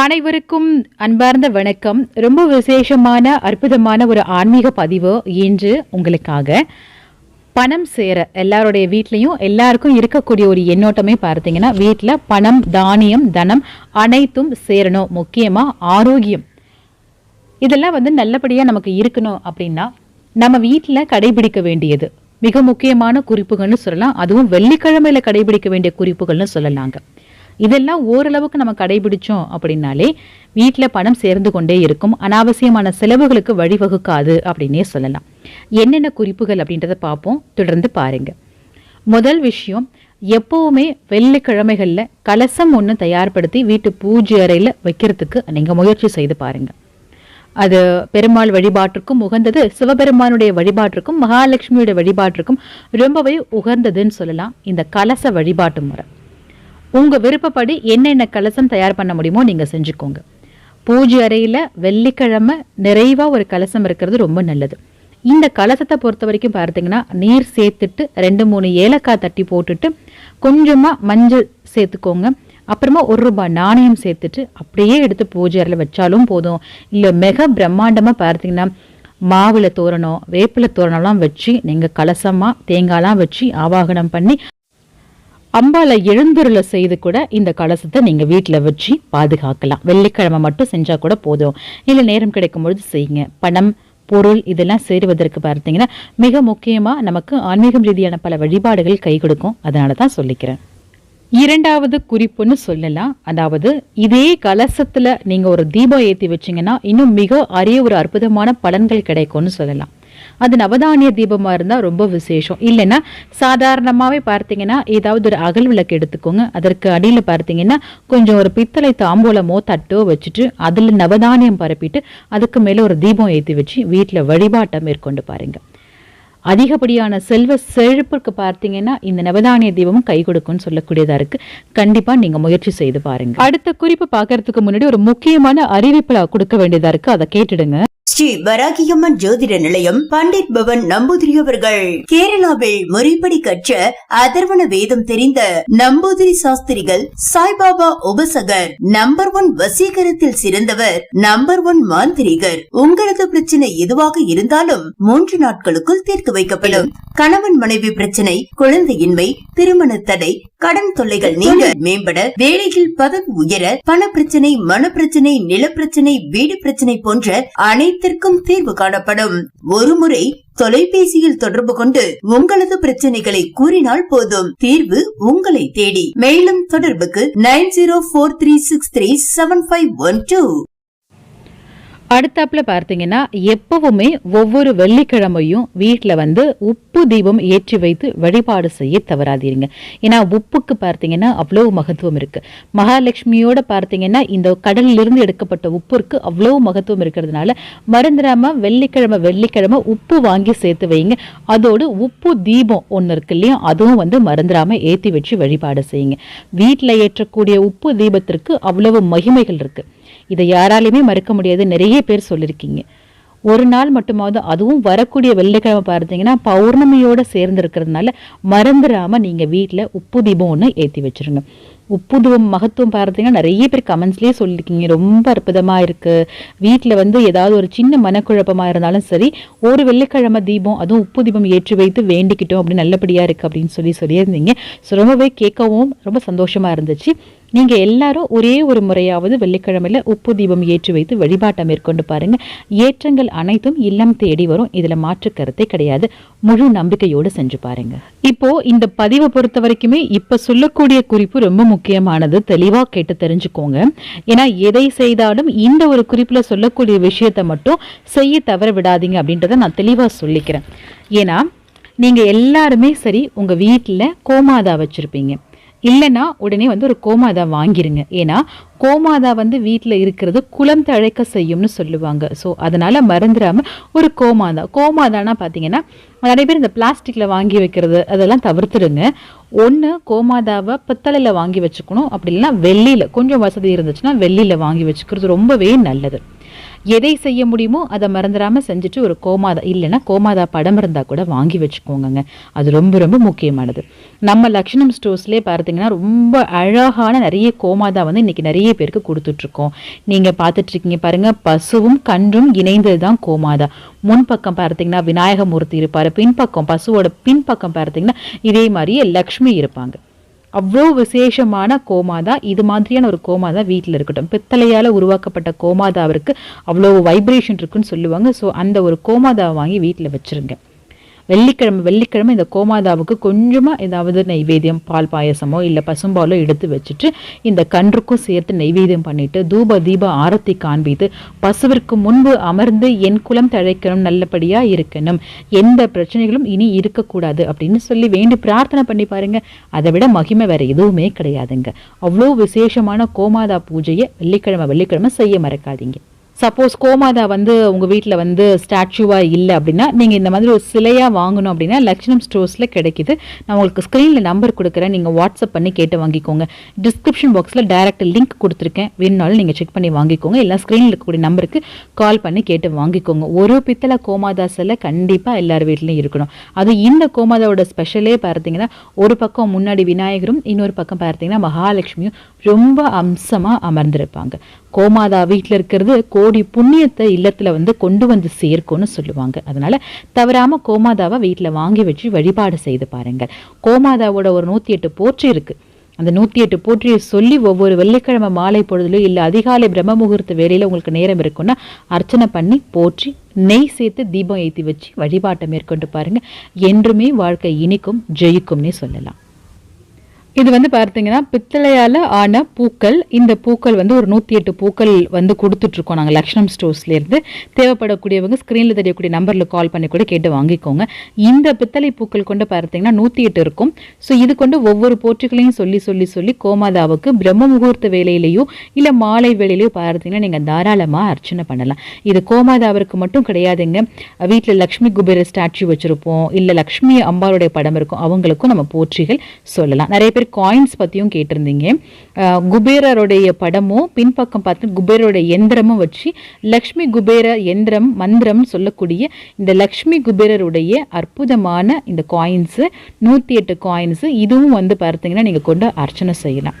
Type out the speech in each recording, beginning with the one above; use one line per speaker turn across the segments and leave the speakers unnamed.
அனைவருக்கும் அன்பார்ந்த வணக்கம். ரொம்ப விசேஷமான அற்புதமான ஒரு ஆன்மீக பதிவு இன்று உங்களுக்காக. பணம் சேர எல்லாருடைய வீட்லேயும் எல்லாருக்கும் இருக்கக்கூடிய ஒரு எண்ணோட்டமே பார்த்தீங்கன்னா வீட்டில் பணம் தானியம் தனம் அனைத்தும் சேரணும். முக்கியமாக ஆரோக்கியம். இதெல்லாம் வந்து நல்லபடியாக நமக்கு இருக்கணும் அப்படின்னா நம்ம வீட்டில் கடைபிடிக்க வேண்டியது. மிக முக்கியமான குறிப்புகள்னு சொல்லலாம். அதுவும் வெள்ளிக்கிழமையில் கடைபிடிக்க வேண்டிய குறிப்புகள்னு சொல்லலாங்க. இதெல்லாம் ஓரளவுக்கு நம்ம கடைபிடிச்சோம் அப்படின்னாலே வீட்டில் பணம் சேர்ந்து கொண்டே இருக்கும். அனாவசியமான செலவுகளுக்கு வழிவகுக்காது அப்படின்னே சொல்லலாம். என்னென்ன குறிப்புகள் அப்படின்றத பார்ப்போம். தொடர்ந்து பாருங்க. முதல் விஷயம் எப்போவுமே வெள்ளிக்கிழமைகளில் கலசம் ஒன்று தயார்படுத்தி வீட்டு பூஜை அறையில் வைக்கிறதுக்கு நீங்கள் முயற்சி செய்து பாருங்கள் அது பெருமாள் வழிபாட்டிற்கும் உகந்தது சிவபெருமானுடைய வழிபாட்டிற்கும் மகாலட்சுமியுடைய வழிபாட்டிற்கும் ரொம்பவே உகந்ததுன்னு சொல்லலாம். இந்த கலச வழிபாட்டு முறை. உங்க விருப்பப்படி என்னென்ன கலசம் தயார் பண்ண முடியுமோ நீங்க செஞ்சுக்கோங்க. பூஜை அறையில வெள்ளிக்கிழமை நிறைவா ஒரு கலசம் இருக்கிறது ரொம்ப நல்லது. இந்த கலசத்தை பொறுத்த வரைக்கும் பார்த்தீங்கன்னா நீர் சேர்த்துட்டு ரெண்டு மூணு ஏலக்காய் தட்டி போட்டுட்டு கொஞ்சமா மஞ்சள் சேர்த்துக்கோங்க. அப்புறமா ஒரு ரூபாய் நாணயம் சேர்த்துட்டு அப்படியே எடுத்து பூஜை அறையில் வச்சாலும் போதும். இல்லை மிக பிரம்மாண்டமா பார்த்தீங்கன்னா மாவுளை தோரணம் வேப்பிலை தோரணம்லாம் வச்சு நீங்கள் கலசமாக தேங்காய்லாம் வச்சு ஆவாகனம் பண்ணி அம்பால எழுந்துருளை செய்து கூட இந்த கலசத்தை நீங்கள் வீட்டில் வச்சு பாதுகாக்கலாம். வெள்ளிக்கிழமை மட்டும் செஞ்சால் கூட போதும். இல்லை நேரம் கிடைக்கும் பொழுது செய்யுங்க. பணம் பொருள் இதெல்லாம் சேருவதற்கு பார்த்தீங்கன்னா மிக முக்கியமாக நமக்கு ஆன்மீகம் ரீதியான பல வழிபாடுகள் கை கொடுக்கும். அதனால தான் சொல்லிக்கிறேன். இரண்டாவது குறிப்புன்னு சொல்லலாம். அதாவது இதே கலசத்தில் நீங்கள் ஒரு தீபம் ஏற்றி வச்சீங்கன்னா இன்னும் மிக அரிய ஒரு அற்புதமான பலன்கள் கிடைக்கும்னு சொல்லலாம். அது நவதானிய தீபமாக இருந்தால் ரொம்ப விசேஷம். இல்லைன்னா சாதாரணமாகவே பார்த்தீங்கன்னா ஏதாவது ஒரு அகல் விளக்கு எடுத்துக்கோங்க. அதற்கு அடியில் பார்த்தீங்கன்னா கொஞ்சம் ஒரு பித்தளை தாம்பூலமோ தட்டோ வச்சுட்டு அதில் நவதானியம் பரப்பிட்டு அதுக்கு மேலே ஒரு தீபம் ஏற்றி வச்சு வீட்டில் வழிபாட்டை மேற்கொண்டு பாருங்க. அதிகப்படியான செல்வ செழிப்புக்கு பார்த்தீங்கன்னா இந்த நவதானிய தீபமும் கை கொடுக்கும்னு சொல்லக்கூடியதா இருக்கு. கண்டிப்பா நீங்க முயற்சி செய்து பாருங்க. அடுத்த குறிப்பு பார்க்கறதுக்கு முன்னாடி ஒரு முக்கியமான அறிவிப்பு கொடுக்க வேண்டியதா இருக்கு. அதை கேட்டுடுங்க.
ஸ்ரீ வராகியம்மன் ஜோதிட நிலையம் பண்டிட் பவன் நம்பூதிரி அவர்கள். கேரளாவில் முறைப்படி கற்ற அதர்வன வேதம் தெரிந்த நம்பூதிரி சாஸ்திரிகள் சாய்பாபா உபசகர் நம்பர் ஒன் வசீகரத்தில் சிறந்தவர் நம்பர் ஒன் மாந்திரிகர். உங்களது பிரச்சனை எதுவாக இருந்தாலும் மூன்று நாட்களுக்குள் தீர்த்து வைக்கப்படும். கணவன் மனைவி பிரச்சனை குழந்தையின்மை திருமண தடை கடன் தொல்லைகள் நீங்க மேம்பட வேலையில் பதவி உயர பண பிரச்சனை மன பிரச்சனை நில பிரச்சனை வீடு பிரச்சனை போன்ற அனைத்து அனைத்திற்கும் தீர்வு காணப்படும். ஒருமுறை தொலைபேசியில் தொடர்பு கொண்டு உங்களது பிரச்சனைகளை கூறினால் போதும். தீர்வு உங்களை தேடி. மேலும் தொடர்புக்கு nine zero four three six three seven five one two.
அடுத்தாப்புல பார்த்தீங்கன்னா எப்பவுமே ஒவ்வொரு வெள்ளிக்கிழமையும் வீட்டில் வந்து உப்பு தீபம் ஏற்றி வைத்து வழிபாடு செய்ய தவறாதீருங்க ஏன்னா உப்புக்கு பார்த்தீங்கன்னா அவ்வளோ மகத்துவம் இருக்குது மகாலட்சுமியோட பார்த்தீங்கன்னா இந்த கடலிலிருந்து எடுக்கப்பட்ட உப்புக்கு அவ்வளோ மகத்துவம் இருக்கிறதுனால மறந்துடாம வெள்ளிக்கிழமை வெள்ளிக்கிழமை உப்பு வாங்கி சேர்த்து வைங்க. அதோடு உப்பு தீபம் ஒன்று இருக்கு இல்லையா அதுவும் வந்து மறந்துடாமல் ஏற்றி வச்சு வழிபாடு செய்யுங்க. வீட்டில் ஏற்றக்கூடிய உப்பு தீபத்திற்கு அவ்வளவு மகிமைகள் இருக்குது இதை யாராலையுமே மறுக்க முடியாது. நிறைய பேர் சொல்லியிருக்கீங்க ஒரு நாள் மட்டுமாவது அதுவும் வரக்கூடிய வெள்ளிக்கிழமை பார்த்தீங்கன்னா பௌர்ணமியோடு சேர்ந்து இருக்கிறதுனால மறந்துடாமல் நீங்கள் வீட்டில் உப்பு தீபம் ஒன்று ஏற்றி வச்சுருங்க. உப்புதுவம் மகத்துவம் பார்த்தீங்கன்னா நிறைய பேர் கமெண்ட்ஸ்லேயே சொல்லியிருக்கீங்க ரொம்ப அற்புதமாக இருக்குது வீட்டில் வந்து ஏதாவது ஒரு சின்ன மனக்குழப்பமாக இருந்தாலும் சரி ஒரு வெள்ளிக்கிழமை தீபம் அதுவும் உப்பு தீபம் ஏற்றி வைத்து வேண்டிக்கிட்டோம் அப்படி நல்லபடியாக இருக்குது அப்படின்னு சொல்லி சொல்லியிருந்தீங்க. ஸோ ரொம்பவே கேட்கவும் ரொம்ப சந்தோஷமா இருந்துச்சு. நீங்கள் எல்லாரும் ஒரே ஒரு முறையாவது வெள்ளிக்கிழமையில் உப்பு தீபம் ஏற்றி வைத்து வழிபாட்டை மேற்கொண்டு பாருங்கள் ஏற்றங்கள் அனைத்தும் இல்லம் தேடி வரும். இதில் மாற்று கருத்தே கிடையாது. முழு நம்பிக்கையோடு செஞ்சு பாருங்க. இப்போது இந்த பதிவை பொறுத்த வரைக்குமே இப்போ சொல்லக்கூடிய குறிப்பு ரொம்ப முக்கியமானது தெளிவாக கேட்டு தெரிஞ்சுக்கோங்க. ஏன்னா எதை செய்தாலும் இந்த ஒரு குறிப்பில் சொல்லக்கூடிய விஷயத்தை மட்டும் செய்ய தவற விடாதீங்க அப்படின்றத நான் தெளிவாக சொல்லிக்கிறேன். ஏன்னா நீங்கள் எல்லாருமே சரி உங்கள் வீட்டில் கோமாதா வச்சுருப்பீங்க. இல்லைன்னா உடனே வந்து ஒரு கோமாதா வாங்கிருங்க. ஏன்னா கோமாதா வந்து வீட்டில் இருக்கிறது குளம் தழைக்க செய்யும்னு சொல்லுவாங்க. ஸோ அதனால் மறந்துடாமல் ஒரு கோமாதா. கோமாதானா பார்த்தீங்கன்னா நிறைய பேர் இந்த பிளாஸ்டிக்கில் வாங்கி வைக்கிறது அதெல்லாம் தவிர்த்துடுங்க. ஒன்று கோமாதாவை பித்தளையில் வாங்கி வச்சுக்கணும். அப்படி இல்லைன்னா வெள்ளியில் கொஞ்சம் வசதி இருந்துச்சுன்னா வெள்ளியில் வாங்கி வச்சுக்கிறது ரொம்பவே நல்லது. எதை செய்ய முடியுமோ அதை மறந்துடாமல் செஞ்சுட்டு ஒரு கோமாதா இல்லைன்னா கோமாதா படம் இருந்தால் கூட வாங்கி வச்சுக்கோங்கங்க. அது ரொம்ப ரொம்ப முக்கியமானது. நம்ம லக்ஷணம் ஸ்டோர்ஸ்லேயே பார்த்தீங்கன்னா ரொம்ப அழகான நிறைய கோமாதா வந்து இன்னைக்கு நிறைய பேருக்கு கொடுத்துட்ருக்கோம். நீங்கள் பார்த்துட்ருக்கீங்க பாருங்கள் பசுவும் கன்றும் இணைந்தது தான் கோமாதா. முன்பக்கம் பார்த்தீங்கன்னா விநாயகமூர்த்தி இருப்பார் பின்பக்கம் பசுவோட பின்பக்கம் பார்த்தீங்கன்னா இதே மாதிரியே லக்ஷ்மி இருப்பாங்க. அவ்வளோ விசேஷமான கோமாதா இது மாதிரியான ஒரு கோமாதா வீட்டில் இருக்கட்டும். பித்தளையால் உருவாக்கப்பட்ட கோமாதாவிற்கு அவ்வளோ வைப்ரேஷன் இருக்குன்னு சொல்லுவாங்க. ஸோ அந்த ஒரு கோமாதாவை வாங்கி வீட்டில் வச்சுருங்க. வெள்ளிக்கிழமை வெள்ளிக்கிழமை இந்த கோமாதாவுக்கு கொஞ்சமாக ஏதாவது நைவேத்தியம் பால் பாயசமோ இல்லை பசும்பாலோ எடுத்து வச்சுட்டு இந்த கன்றுக்கும் சேர்த்து நைவேத்தியம் பண்ணிட்டு தூப தீப ஆரத்தி காண்பித்து பசுவிற்கு முன்பு அமர்ந்து என் குலம் தழைக்கணும் நல்லபடியாக இருக்கணும். எந்த பிரச்சனைகளும் இனி இருக்கக்கூடாது அப்படின்னு சொல்லி வேண்டி பிரார்த்தனை பண்ணி பாருங்க. அதை விட மகிமை வேற எதுவுமே கிடையாதுங்க. அவ்வளோ விசேஷமான கோமாதா பூஜையை வெள்ளிக்கிழமை வெள்ளிக்கிழமை செய்ய மறக்காதீங்க. சப்போஸ் கோமாதா வந்து உங்கள் வீட்டில் வந்து ஸ்டாச்சுவாக இல்லை அப்படின்னா நீங்கள் இந்த மாதிரி ஒரு சிலையாக வாங்கணும் அப்படின்னா லட்சணம் ஸ்டோர்ஸில் கிடைக்குது. நான் உங்களுக்கு ஸ்க்ரீனில் நம்பர் கொடுக்குறேன். நீங்கள் வாட்ஸ்அப் பண்ணி கேட்டு வாங்கிக்கோங்க. டிஸ்கிரிப்ஷன் பாக்ஸில் டைரக்ட் லிங்க் கொடுத்துருக்கேன். வேணுனாலும் நீங்கள் செக் பண்ணி வாங்கிக்கோங்க. இல்லை ஸ்க்ரீனில் இருக்கக்கூடிய நம்பருக்கு கால் பண்ணி கேட்டு வாங்கிக்கோங்க. ஒரு பித்தளை கோமாதா சிலை கண்டிப்பாக எல்லார் வீட்லேயும் இருக்கணும். அது இந்த கோமாதாவோட ஸ்பெஷலே பார்த்தீங்கன்னா ஒரு பக்கம் முன்னாடி விநாயகரும் இன்னொரு பக்கம் பார்த்தீங்கன்னா மகாலட்சுமியும் ரொம்ப அம்சமாக அமர்ந்திருப்பாங்க. கோமாதா வீட்டில் இருக்கிறது கோடி புண்ணியத்தை இல்லத்தில் வந்து கொண்டு வந்து சேர்க்கும்னு சொல்லுவாங்க. அதனால தவறாமல் கோமாதாவை வீட்டில் வாங்கி வச்சு வழிபாடு செய்து பாருங்கள். கோமாதாவோட ஒரு நூற்றி எட்டு போற்றி இருக்குது அந்த நூற்றி எட்டு போற்றியை சொல்லி ஒவ்வொரு வெள்ளிக்கிழமை மாலை பொழுதுலையும் இல்லை அதிகாலை பிரம்ம முகூர்த்த வேலையில் உங்களுக்கு நேரம் இருக்குன்னா அர்ச்சனை பண்ணி போற்றி நெய் சேர்த்து தீபம் ஏற்றி வச்சு வழிபாட்டை மேற்கொண்டு பாருங்கள் என்றுமே வாழ்க்கை இனிக்கும் ஜெயிக்கும்னே சொல்லலாம். இது வந்து பார்த்தீங்கன்னா பித்தளையால் ஆன பூக்கள் இந்த பூக்கள் வந்து ஒரு நூற்றி எட்டு பூக்கள் வந்து கொடுத்துட்ருக்கோம் நாங்கள் லக்ஷ்மம் ஸ்டோர்ஸ்லேருந்து. தேவைப்படக்கூடியவங்க ஸ்க்ரீனில் தெரியக்கூடிய நம்பரில் கால் பண்ணி கூட கேட்டு வாங்கிக்கோங்க. இந்த பித்தளை பூக்கள் கொண்டு பார்த்தீங்கன்னா நூற்றி எட்டு இருக்கும். ஸோ இது கொண்டு ஒவ்வொரு போற்றுகளையும் சொல்லி சொல்லி சொல்லி கோமாதாவுக்கு பிரம்ம முகூர்த்த வேலையிலையோ இல்லை மாலை வேலையிலையோ பார்த்தீங்கன்னா நீங்கள் தாராளமாக அர்ச்சனை பண்ணலாம். இது கோமாதாவிற்கு மட்டும் கிடையாதுங்க. வீட்டில் லக்ஷ்மி குபேர ஸ்டாச்சு வச்சுருப்போம். இல்லை லக்ஷ்மி அம்பாளுடைய படம் இருக்கும். அவங்களுக்கும் நம்ம போற்றிகள் சொல்லலாம். நிறைய பேர் காயின்ஸ் பற்றியும் கேட்டிருந்தீங்க. குபேரருடைய படமும் பின்பக்கம் பார்த்து குபேரருடைய எந்திரமும் வச்சு லக்ஷ்மி குபேர எந்திரம் மந்திரம்னு சொல்லக்கூடிய இந்த லக்ஷ்மி குபேரருடைய அற்புதமான இந்த காயின்ஸு நூற்றி எட்டு காயின்ஸு இதுவும் வந்து பார்த்தீங்கன்னா நீங்கள் கொண்டு அர்ச்சனை செய்யலாம்.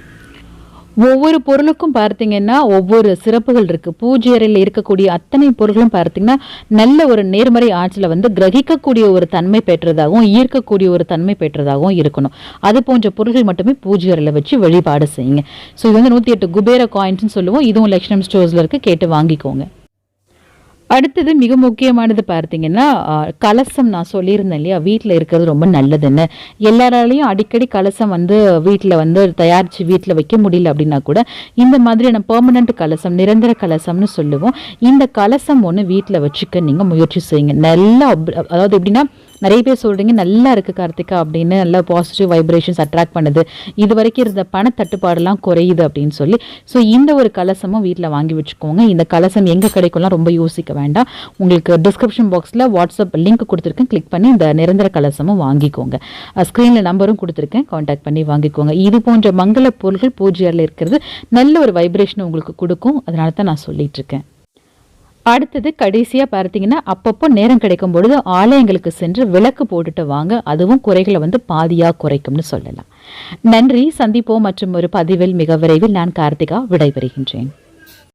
ஒவ்வொரு பொருளுக்கும் பார்த்தீங்கன்னா ஒவ்வொரு சிறப்புகள் இருக்கு. பூஜை அறையில் இருக்கக்கூடிய அத்தனை பொருட்களும் பார்த்தீங்கன்னா நல்ல ஒரு நேர்மறை ஆட்சியில் வந்து கிரகிக்கக்கூடிய ஒரு தன்மை பெற்றதாகவும் ஈர்க்கக்கூடிய ஒரு தன்மை பெற்றதாகவும் இருக்கணும். அது போன்ற பொருட்கள் மட்டுமே பூஜை அறையில் வச்சு வழிபாடு செய்யுங்க. ஸோ இது வந்து நூற்றி எட்டு குபேர காயின்ஸ்னு சொல்லுவோம். இதுவும் லக்ஷ்மம் ஸ்டோர்ஸில் இருக்குது கேட்டு வாங்கிக்கோங்க. அடுத்தது மிக முக்கியமானது பார்த்தீங்கன்னா கலசம் நான் சொல்லியிருந்தேன் இல்லையா? வீட்டில் இருக்கிறது ரொம்ப நல்லதுன்னு. எல்லாராலையும் அடிக்கடி கலசம் வந்து வீட்டில் வந்து தயாரித்து வீட்டில் வைக்க முடியல அப்படின்னா கூட இந்த மாதிரியான பெர்மனண்ட் கலசம் நிரந்தர கலசம்னு சொல்லுவோம். இந்த கலசம் ஒன்று வீட்டில் வச்சுக்க நீங்கள் முயற்சி செய்யுங்க. நல்லா அதாவது எப்படின்னா நிறைய பேர் சொல்கிறீங்க நல்லா இருக்குது கார்த்திகா அப்படின்னு நல்லா பாசிட்டிவ் வைப்ரேஷன்ஸ் அட்ராக்ட் பண்ணுது. இது வரைக்கும் இருந்த பண தட்டுப்பாடெல்லாம் குறையுது அப்படின்னு சொல்லி ஸோ இந்த ஒரு கலசமும் வீட்டில் வாங்கி வச்சுக்கோங்க. இந்த கலசம் எங்கே கிடைக்கும்லாம் ரொம்ப யோசிக்க வேண்டாம். உங்களுக்கு டிஸ்கிரிப்ஷன் பாக்ஸில் வாட்ஸ்அப் லிங்க் கொடுத்துருக்கேன். கிளிக் பண்ணி இந்த நிரந்தர கலசமும் வாங்கிக்கோங்க. ஸ்க்ரீனில் நம்பரும் கொடுத்துருக்கேன். காண்டாக்ட் பண்ணி வாங்கிக்கோங்க. இது போன்ற மங்கள பொருள்கள் பூஜையில் இருக்கிறது நல்ல ஒரு வைப்ரேஷன் உங்களுக்கு கொடுக்கும். அதனால தான் நான் சொல்லிகிட்ருக்கேன் இருக்கேன். அடுத்தது கடைசியாக பார்த்தீங்கன்னா அப்பப்போ நேரம் கிடைக்கும் பொழுது ஆலயங்களுக்கு சென்று விளக்கு போட்டுட்டு வாங்க. அதுவும் குறைகளை வந்து பாதியாக குறைக்கும்னு சொல்லலாம். நன்றி. சந்திப்போம் மற்றும் ஒரு பதிவில் மிக விரைவில் நான் கார்த்திகா விடைபெறுகின்றேன்.